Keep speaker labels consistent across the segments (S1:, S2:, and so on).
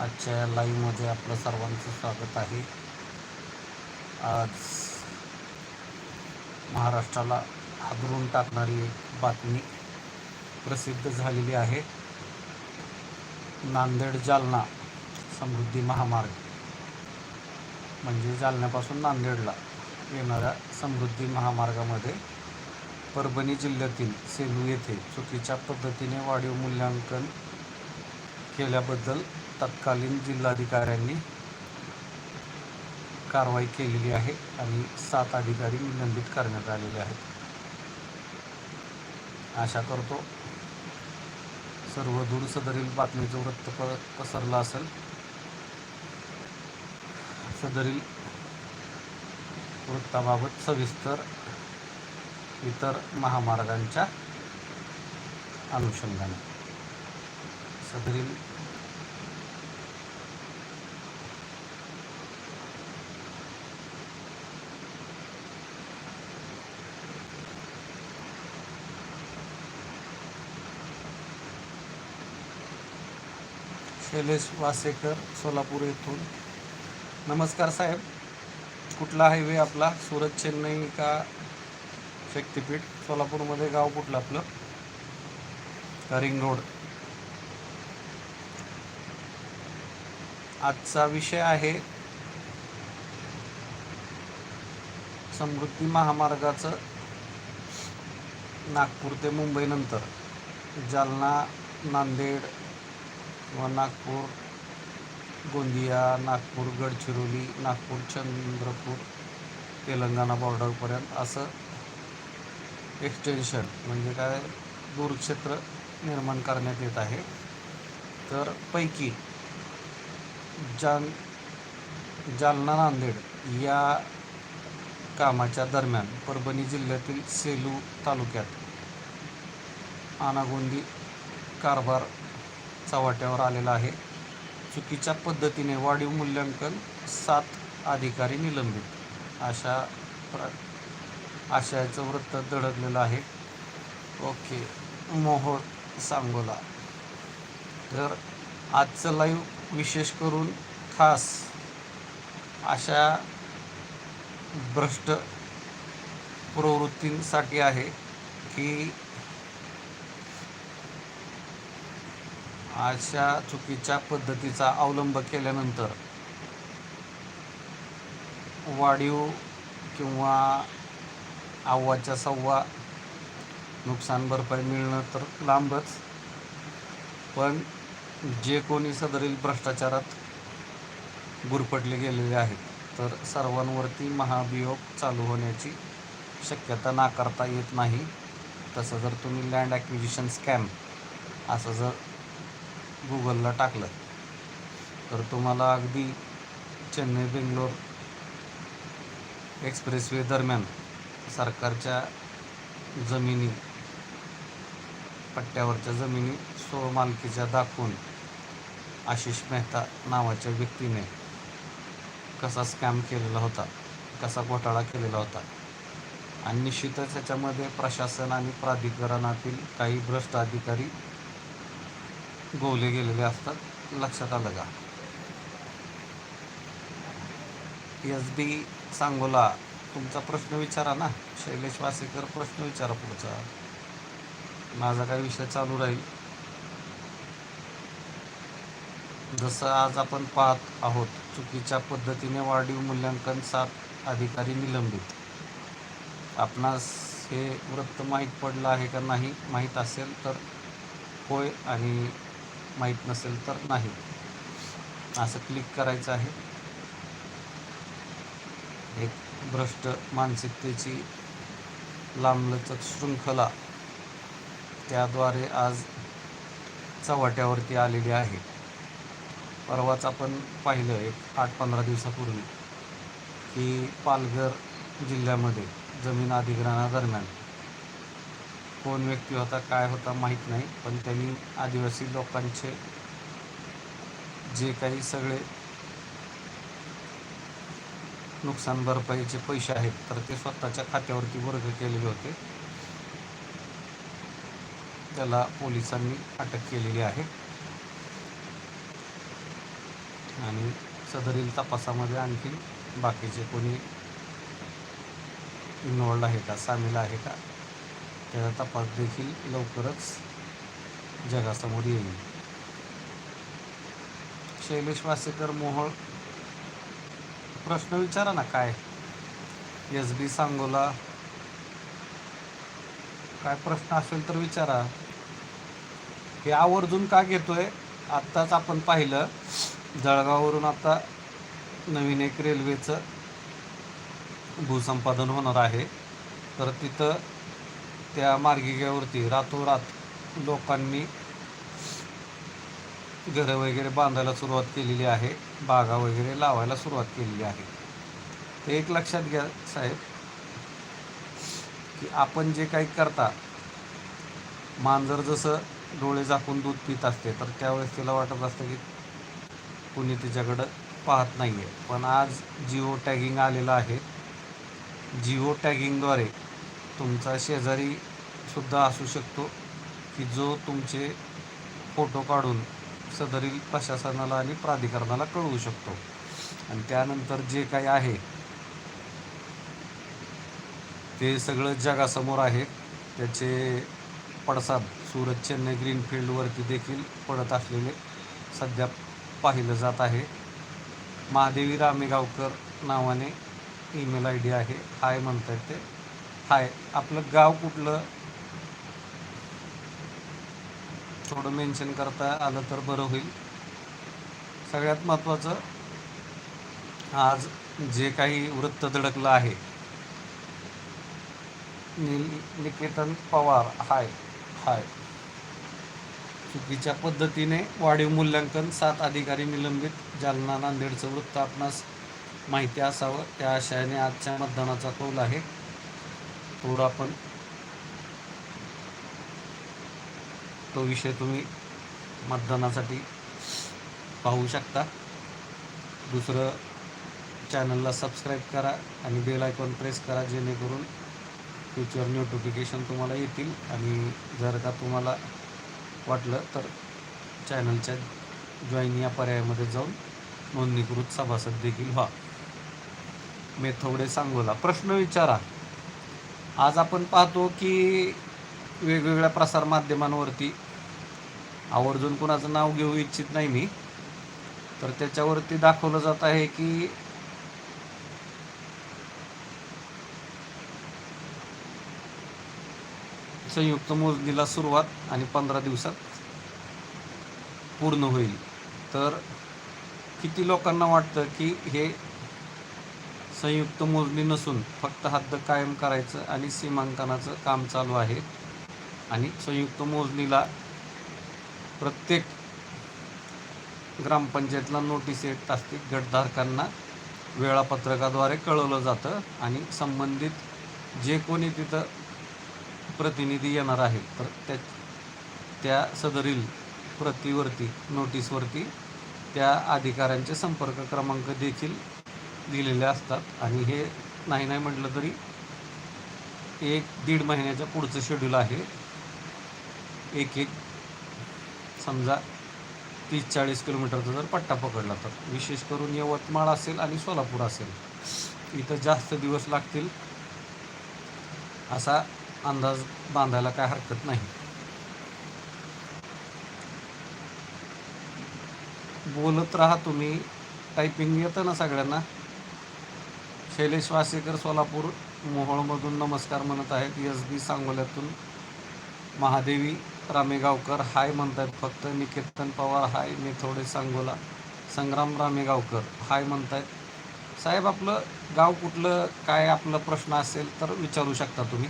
S1: आजच्या या लाईव्हमध्ये आपलं सर्वांचं स्वागत आहे. आज महाराष्ट्राला हादरून टाकणारी एक बातमी प्रसिद्ध झालेली आहे. नांदेड जालना समृद्धी महामार्ग. म्हणजे जालन्यापासून नांदेडला येणाऱ्या समृद्धी महामार्गामध्ये परभणी जिल्ह्यातील सेलू येथे चुकीच्या पद्धतीने वाढीव मूल्यांकन केल्याबद्दल तत्कालीन जिल्हाधिकाऱ्यांनी कारवाई केलेली आहे आणि सात अधिकारी निलंबित करण्यात आलेले आहेत. आशा करतो सर्व दूरसदरील बातमीचं वृत्त प पसरलं असेल. सदरील वृत्ताबाबत सविस्तर इतर महामार्गांच्या अनुषंगाने. सदरील शैलेश वासेकर सोलापूर येथून. नमस्कार साहेब. कुठला हायवे आपला? सुरत चेन्नई का शक्तीपीठ? सोलापूरमध्ये गाव कुठलं आपलं? Ring road. आजचा विषय आहे समृद्धी महामार्गाचं नागपूर ते मुंबईनंतर जालना नांदेड व नागपूर गोंदिया नागपूर गडचिरोली नागपूर चंद्रपूर तेलंगणा बॉर्डरपर्यंत असं एक्सटेन्शन म्हणजे काय? दूरक्षेत्र निर्माण करण्यात येत आहे. तर पैकी जाल जालना नांदेड या कामाच्या दरम्यान परभणी जिल्ह्यातील सेलू तालुक्यात आनागोंदी कारभार चव्हाट्यावर आलेला आहे. चुकीच्या पद्धतीने वाढीव मूल्यांकन सात अधिकारी निलंबित अशा प्र आशयाचं वृत्त दडकलेलं आहे. ओके मोहोळ सांगोला. तर आजचं लाईव्ह विशेष करून खास अशा भ्रष्ट प्रवृत्तींसाठी आहे की अशा चुकीच्या पद्धतीचा अवलंब केल्यानंतर वाढीव किंवा अव्वाच्या सव्वा नुकसान भरपाई मिळणं तर लांबच. पण जे कोणी सदरील भ्रष्टाचारात गुरपटले गेलेले आहेत तर सर्वांवरती महाभियोग चालू होण्याची शक्यता नाकारता येत नाही. तसं जर तुम्ही लँड ॲक्विजिशन स्कॅम असं जर गुगलला टाकलं. तर तुम्हाला अगदी चेन्नई बेंगलोर एक्सप्रेसवे दरम्यान सरकारच्या जमिनी पट्ट्यावरच्या जमिनी स्वमालकीच्या दाखवून आशिष मेहता नावाच्या व्यक्तीने कसा स्कॅम केलेला होता कसा घोटाळा केलेला होता. आणि निश्चितच याच्यामध्ये प्रशासन आणि प्राधिकरणातील काही भ्रष्ट अधिकारी गोवले गेलेले असतात लक्षात आलं का? एस बी सांगोला तुमचा प्रश्न विचारा ना. शैलेश वासेकर प्रश्न विचारा पुढचा. माझा काही विषय चालू राहील. जसं आज आपण पाहत आहोत चुकीच्या पद्धतीने वाढीव मूल्यांकन सात अधिकारी निलंबित. आपणास हे वृत्त माहीत पडलं आहे का नाही माहीत असेल तर होय आणि माहीत नसेल तर नाही. असं क्लिक करायचं आहे. एक भ्रष्ट मानसिकतेची लांबलचक शृंखला त्याद्वारे आज चव्हाट्यावरती आलेली आहे. परवाच आपण पाहिलं एक आठ पंधरा दिवसापूर्वी की पालघर जिल्ह्यामध्ये जमीन अधिग्रहणादरम्यान कोण व्यक्ती होता काय होता माहीत नाही पण त्यांनी आदिवासी लोकांचे जे काही सगळे नुकसान भरपाईचे पैसे आहेत तर ते स्वतःच्या खात्यावरती वर्ग केलेले होते. त्याला पोलिसांनी अटक केलेली आहे. आणि सदरील तपासामध्ये आणखी बाकीचे कोणी इन्वॉल्ड आहे का सामील आहे का त्याचा तपास देखील लवकरच जगासमोर येईल. शैलेश वासेकर मोहोळ प्रश्न विचारा ना काय? S B Sangola. काय प्रश्न असेल तर विचारा. हे आवर्जून का घेतोय? आत्ताच आपण पाहिलं. जळगाववरून आता नवीन एक रेल्वेचं भूसंपादन होणार आहे. तर तिथं त्या मार्गिकेवरती रातोरात लोकांनी घरं वगैरे बांधायला सुरुवात केलेली आहे बागा वगैरे लावायला सुरुवात केलेली आहे. ते एक लक्षात घ्या साहेब की आपण जे काही करता मांजर जसं डोळे झाकून दूध पित असते तर त्यावेळेस तिला वाटत असतं की कुणी तिच्याकडं पाहत नाही आहे पण आज जिओ टॅगिंग आलेलं आहे. जिओ टॅगिंगद्वारे तुमचा शेजारी सुद्धा असू शकतो की जो तुमचे फोटो काढून सदरील प्रशासनाला आणि प्राधिकरणाला कळवू शकतो. आणि त्यानंतर जे काही आहे ते सगळं जगासमोर आहे. त्याचे पडसाद सुरत चेन्नई ग्रीनफील्डवरती देखील पडत असलेले सध्या पाहिलं जात आहे. महादेवी रामेगावकर नावाने ईमेल आय डी आहे. हाय म्हणतात ते? हाय आपलं गाव कुठलं? थोडं मेन्शन करता आलं तर बरं होईल. सगळ्यात महत्त्वाचं आज जे काही वृत्त धडकलं आहे निल निकेतन पवार हाय हाय. चुकीच्या पद्धतीने वाढीव मूल्यांकन सात अधिकारी निलंबित जालना नांदेडचं वृत्त आपणास माहिती असावं त्या आशयाने आजच्या मतदानाचा कौल आहे. थोडं आपण. तो विषय तुम्ही मतदानासाठी पाहू शकता. दुसरं चॅनलला सबस्क्राईब करा आणि बेल आयकॉन प्रेस करा जेणेकरून फ्युचर नोटिफिकेशन तुम्हाला येतील. आणि जर का तुम्हाला वाटलं तर चॅनलच्या जॉईन या पर्यायामध्ये जाऊन नोंदणीकृत सभासद देखील व्हा. मेथवडे सांगोला. प्रश्न विचारा. आज आपण पाहतो की वेगवेगळ्या प्रसारमाध्यमांवरती आवर्जून कुणाचं नाव घेऊ इच्छित नाही मी. तर त्याच्यावरती दाखवलं जात आहे की संयुक्त मोजणीला सुरुवात आणि पंधरा दिवसात पूर्ण होईल. तर किती लोकांना वाटतं की हे संयुक्त मोजणी नसून फक्त हद्द कायम करायचं आणि सीमांकनाचं काम चालू आहे. आणि संयुक्त मोजणीला प्रत्येक ग्रामपंचायतला नोटीस येत असते. गटधारकांना वेळापत्रकाद्वारे कळवलं जातं आणि संबंधित जे कोणी तिथं प्रतिनिधी येणार आहेत तर त्या त्या सदरील प्रतिवरती नोटीसवरती त्या अधिकाऱ्यांचे संपर्क क्रमांक देखील दिलेले असतात आणि हे नाही नाही म्हटलं तरी एक दीड महिन्याच्या पुढचं शेड्यूल आहे. एक एक समजा तीस चाळीस किलोमीटरचा जर पट्टा पकडला तर. विशेष करून यवतमाळ असेल आणि सोलापूर असेल. इथं जास्त दिवस लागतील असा अंदाज बांधायला काय हरकत नाही. बोलत राहा तुम्ही. टायपिंग येतं ना सगळ्यांना. शैलेश वासेकर सोलापूर मोहोळमधून नमस्कार म्हणत आहेत. एस बी सांगोल्यातून महादेवी रामेगावकर. हाय म्हणतायत फक्त. निकेतन पवार हाय. थोडे सांगोला. संग्राम रामेगावकर. हाय म्हणतायत. साहेब आपलं गाव कुठलं? काय आपलं प्रश्न असेल तर विचारू शकता तुम्ही.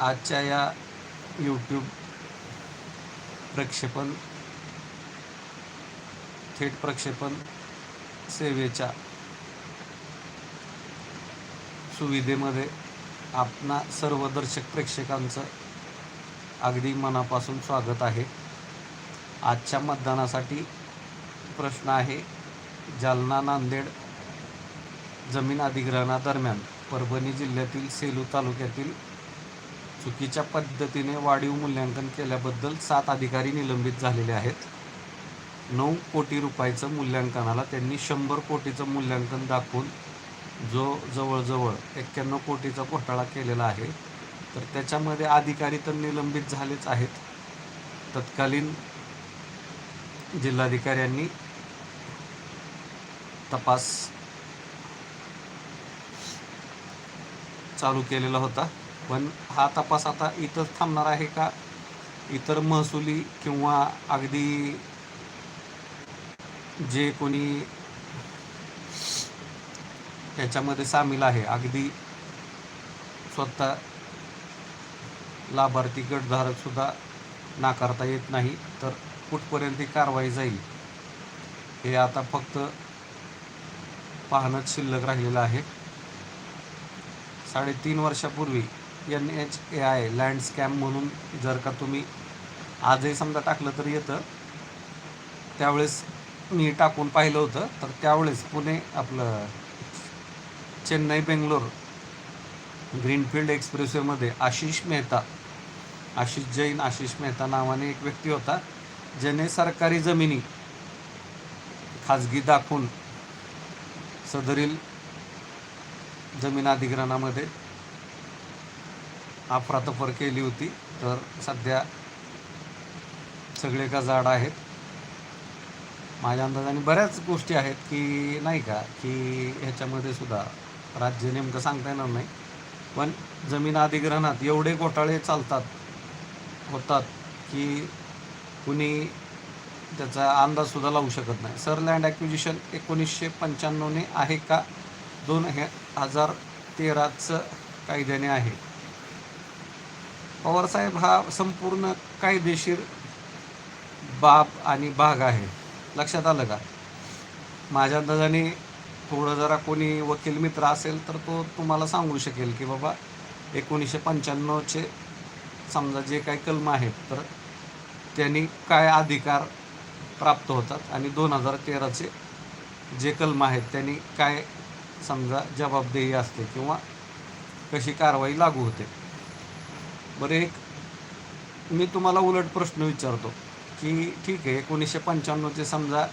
S1: आजच्या या यूट्यूब प्रक्षेपण थेट प्रक्षेपण सेवेच्या सुविधेमध्ये आपणा सर्व दर्शक प्रेक्षकांचं अगदी मनापासून स्वागत आहे. आजच्या मतदानासाठी प्रश्न आहे जालना नांदेड जमीन अधिग्रहणादरम्यान परभणी जिल्ह्यातील सेलू तालुक्यातील चुकीच्या पद्धतीने वाढीव मूल्यांकन केल्याबद्दल सात अधिकारी निलंबित झालेले आहेत. नऊ कोटी रुपयाचं मूल्यांकनाला त्यांनी शंभर कोटीचं मूल्यांकन दाखवून जो जवळजवळ एक्क्याण्णव कोटीचा घोटाळा केलेला आहे तर त्याच्यामध्ये अधिकारी तर निलंबित झालेच आहेत. तत्कालीन जिल्हाधिकाऱ्यांनी तपास चालू केलेला होता. पण हा तपास आता इथंच थांबणार आहे का? इतर महसुली किंवा अगदी जे कोणी याच्यामध्ये सामील आहे. अगदी स्वतः लाभार्थी गटधारकसुद्धा नाकारता येत नाही तर कुठपर्यंत ही कारवाई जाईल हे आता फक्त पाहणंच शिल्लक राहिलेलं आहे. साडेतीन वर्षापूर्वी N H A I land scam म्हणून जर का तुम्ही आजही समजा टाकलं तर येतं. त्यावेळेस मी टाकून पाहिलं होतं तर त्यावेळेस पुणे आपलं चेन्नई बेंगलोर ग्रीनफील्ड एक्सप्रेसवेमध्ये आशिष मेहता आशिष जैन आशिष मेहता नावाने एक व्यक्ती होता ज्याने सरकारी जमिनी खाजगी दाखवून सदरील जमीन अधिग्रहणामध्ये अफरातफर केली होती. तर सध्या सगळे का जाड आहेत? माझ्या अंदाजाने बऱ्याच गोष्टी आहेत की नाही का की ह्याच्यामध्ये सुद्धा राज्य नेमकं सांगता येणार नाही. पण जमीन अधिग्रहणात एवढे घोटाळे चालतात होतात की कुणी त्याचा अंदाजसुद्धा लावू शकत नाही. सर लँड ॲक्विजिशन एकोणीसशे पंच्याण्णवने आहे का? दोन हे हजार तेराचं कायद्याने आहे. पवारसाहेब हा संपूर्ण कायदेशीर बाब आणि भाग आहे. लक्षात आलं का? माझ्या अंदाजाने थोडं जरा कोणी वकील मित्र असेल तर तो तुम्हाला सांगू शकेल की बाबा एकोणीसशे पंच्याण्णवचे समजा जे काही कलम आहेत तर त्यांनी काय अधिकार प्राप्त होतात आणि दोन हजार तेराचे जे कलम आहेत त्यांनी काय समजा जबाबदेही असते किंवा कशी कारवाई लागू होते. बरं एक मी तुम्हाला उलट प्रश्न विचारतो की ठीक आहे एकोणीसशे पंच्याण्णवचे समजा